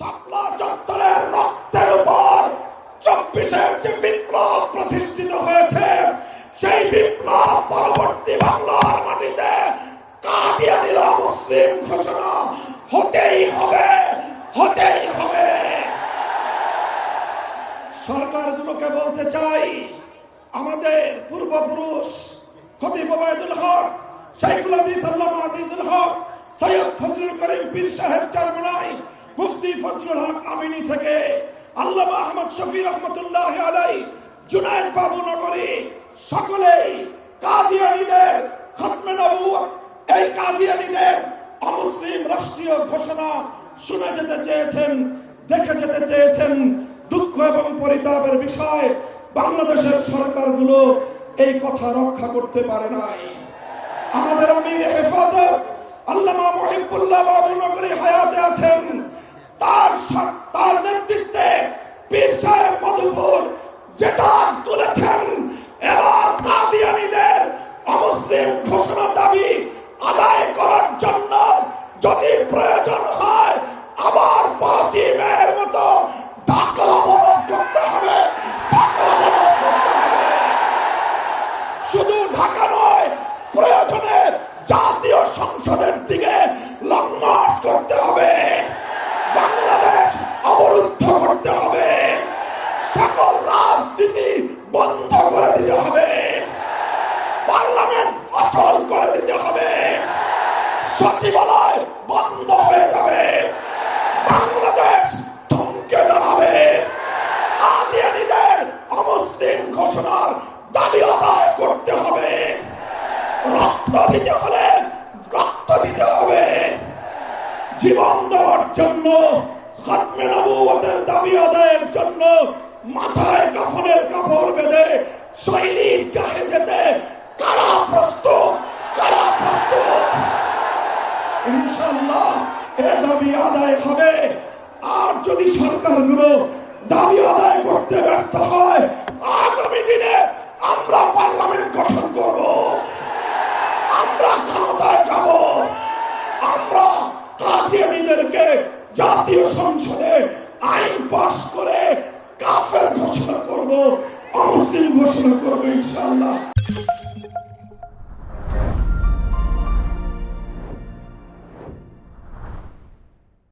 শাপলা চত্বরের রক্তের উপর চব্বিশের যে বিপ্লব প্রতিষ্ঠিত হয়েছে, সেই বিপ্লব পরবর্তী বাংলার মাটিতে কাদিয়ানিরা মুসলিম ঘোষণা। হতেই হবে হতেই হবে। সরকারগুলোকে বলতে চাই, আমাদের পূর্বপুরুষ খতিব ওবায়দুল হক, শাইখুল হাদিস আল্লামা আজিজুল হক, সৈয়দ ফজলুল করিম পীর সাহেব চরমনাই মুফতি ফজলুল হক আমিনী থেকে আল্লামা আহমদ শফি রহমতুল্লাহ আলাই জুনায়েদ বাবু নগরী সকলেই কাদিয়ানীদের খতমে নবুয়ত এই কাদিয়ানীদের অমুসলিম রাষ্ট্রীয় ঘোষণা শুনে যেতে চেয়েছেন, দেখে যেতে চেয়েছেন। দুঃখ এবং পরিতাপের বিষয় বাংলাদেশের সরকারগুলো এই কথা রক্ষা করতে পারে নাই। আমাদের আমির হেফাজত আল্লামা মহিবুল্লাহ বাবু নগরী হায়াতে আছেন। তার নেতৃত্বে পীর সাহেব মধুপুর যেটা তুলেছেন। এবার কাদিয়ানীদের অমুসলিম ঘোষণা দাবি আদায় করার জন্য যদি প্রয়োজন হয়, আবার পাঁচই মেয়ের মতো ঢাকা অবরোধ করতে হবে। ঢাকা অবরোধ করতে হবে। শুধু ঢাকা নয় প্রয়োজনে জাতীয় সংসদের দিকে লং মার্চ করতে হবে বাংলাদেশ অবরুদ্ধ করতে হবে সকল রাজনীতি বন্ধ করে দিতে হবে পার্লামেন্ট অচল করে দিতে হবে সচিবালয় বন্ধ হয়ে যাবে বাংলাদেশ থমকে দাঁড়াবে কাদিয়ানীদের অমুসলিম ঘোষণার দাবি আদায় করতে হবে রক্ত দিতে হলে রক্ত দিতে হবে। জীবন দেওয়ার জন্য আদায় হবে। আর যদি সরকারগুলো দাবি আদায় করতে ব্যর্থ হয় আগামী দিনে আমরা পার্লামেন্ট গঠন করব আমরা ক্ষমতায় যাব আমরা কাদিয়ানীদেরকে জাতীয় সংসদে আইন পাশ করে কাফের ঘোষণা করব অমুসলিম ঘোষণা করব ইনশাআল্লাহ।